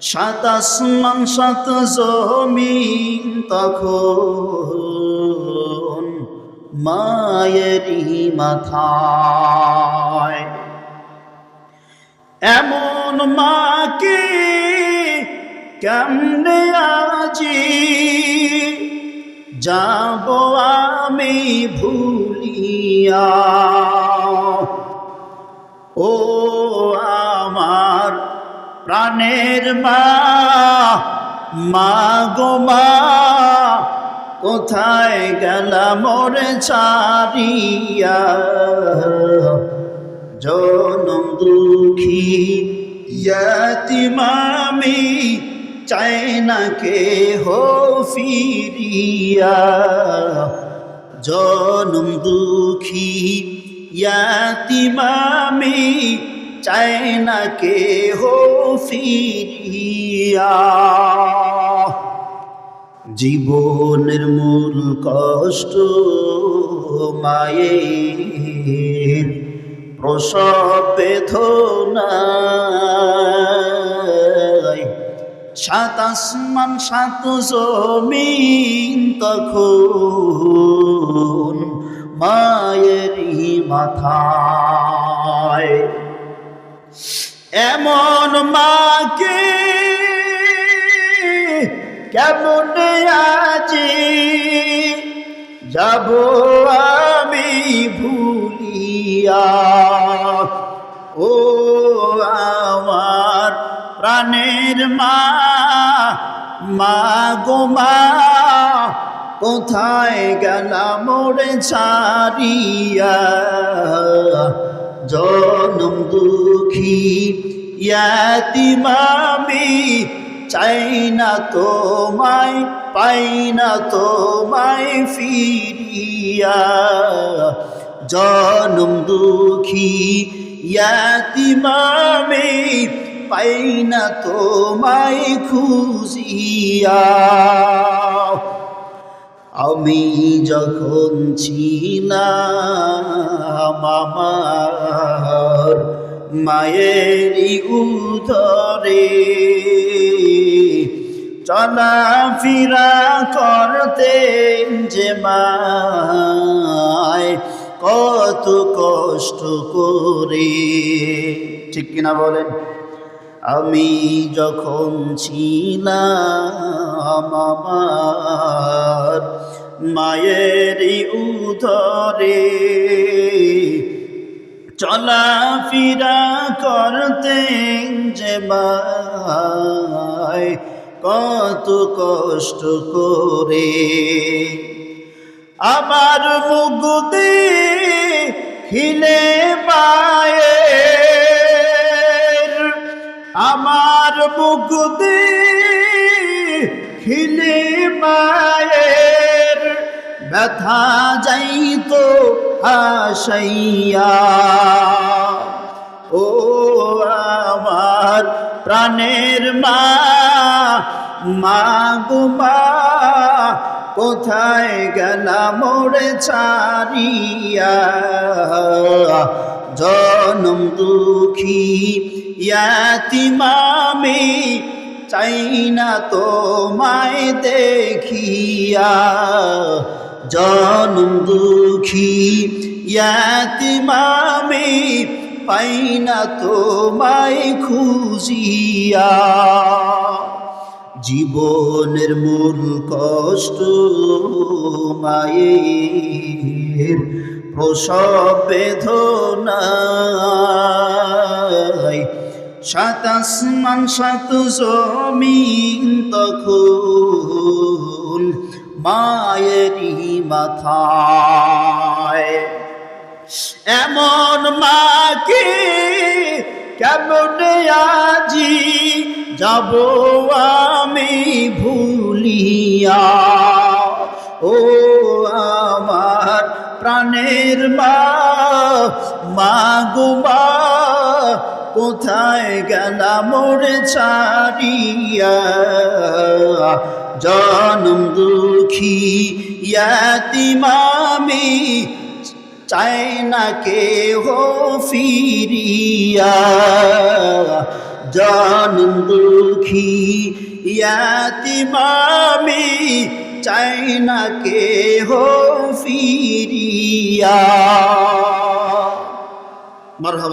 সাত আসমান সাত জমিন তখন মায়েরই মাথায়। এমন মাকে কেমনে আজি? যাব আমি ভুলিয়া। ও আমার প্রাণের মা মা গো মা, কোথায় গেলাম মোরে ছাড়িয়া? জনম দুঃখী ইয়াতিমামি চাই না কে হো ফিরিয়া। জনম দুঃখী ইয়াতিমামি চাই না কে হো ফিরিয়া। জীবনের মূল কষ্ট মায়ের, প্রসব বেদনায়। সাত আসমান, সাত জমিন তখন মায়েরই মাথায়। এমন মাকে কেমন আজি যাব আমি ভুলিয়া। ও আমার প্রাণের মা মা গো মা কোথায় গেলাম মোরে ছাড়িয়া? জনম দুঃখী ইয়াতিমামি, চাই না তোমায়, পাই না তোমায় ফিরিয়া। জনম দুঃখী ইয়াতিমামি, পাই না তোমায় খুশিয়া আমি যখন ছিলাম আমার মায়েরই উদরে চলাফেরা করতেন যে মায়, কত কষ্ট করে। ঠিক কিনা বলেন? আমি যখন ছিলাম আমার মায়েরই উদরে চলাফেরা করতেন যে মায়, কত কষ্ট করে। আমার মুগুদি খিলে মায়ের, আমার মুগুদি খিলে মায়ের ব্যথা যাইতো হাসাইয়া। ও আমার প্রাণের মা মা গো মা, কোথায় গেলাম মোরে ছাড়িয়া? জনম দুঃখী ইয়াতিমামি চাই না তোমায় দেখিয়া। জনম দুঃখী, ইয়াতিমামি পাই না তোমায় খুশিয়া জীবনের মূল কষ্ট মায়ের প্রসব বেদনায় সাত আসমান, সাত জমিন তখন মায়েরই মাথায়। এমন মাকে কেমন আজি যাব আমি ভুলিয়া? ও আমার প্রাণের মা মা গো মা কোথায় গেলাম মোরে ছাড়িয়া? জনম দুঃখী ইয়াতিমামি, চাই না কে হো ফিরিয়া। জান দুঃখী ইয়াতিমামি, চাই না কে হো ফিরিয়া। মারহাবা।